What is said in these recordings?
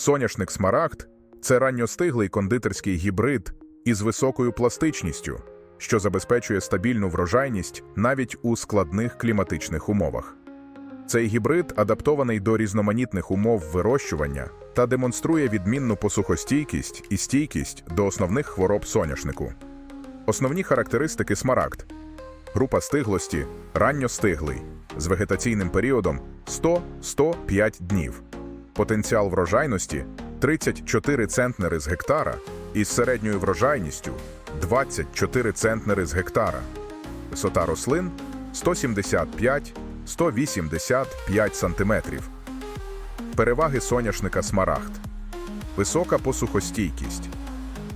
Соняшник Смарагд це ранньостиглий кондитерський гібрид із високою пластичністю, що забезпечує стабільну врожайність навіть у складних кліматичних умовах. Цей гібрид адаптований до різноманітних умов вирощування та демонструє відмінну посухостійкість і стійкість до основних хвороб соняшнику. Основні характеристики смарагд група стиглості ранньостиглий з вегетаційним періодом 100-105 днів, потенціал врожайності 34 центнери з гектара із середньою врожайністю 24 центнери з гектара, висота рослин 175-185 сантиметрів. Переваги соняшника смарагд. Висока посухостійкість.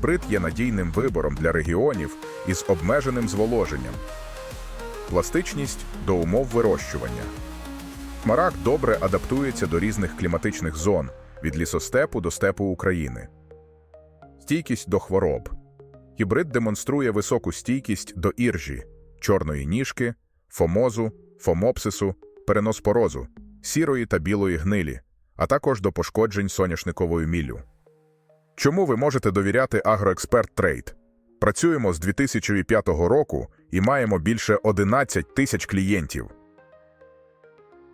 Брит є надійним вибором для регіонів із обмеженим зволоженням. Пластичність до умов вирощування. Смарагд добре адаптується до різних кліматичних зон від лісостепу до степу України. Стійкість до хвороб. Гібрид демонструє високу стійкість до іржі, чорної ніжки, фомозу, фомопсису, переноспорозу, сірої та білої гнилі, а також до пошкоджень соняшниковою міллю. Чому ви можете довіряти Агроексперт Трейд? Працюємо з 2005 року і маємо більше 11 тисяч клієнтів.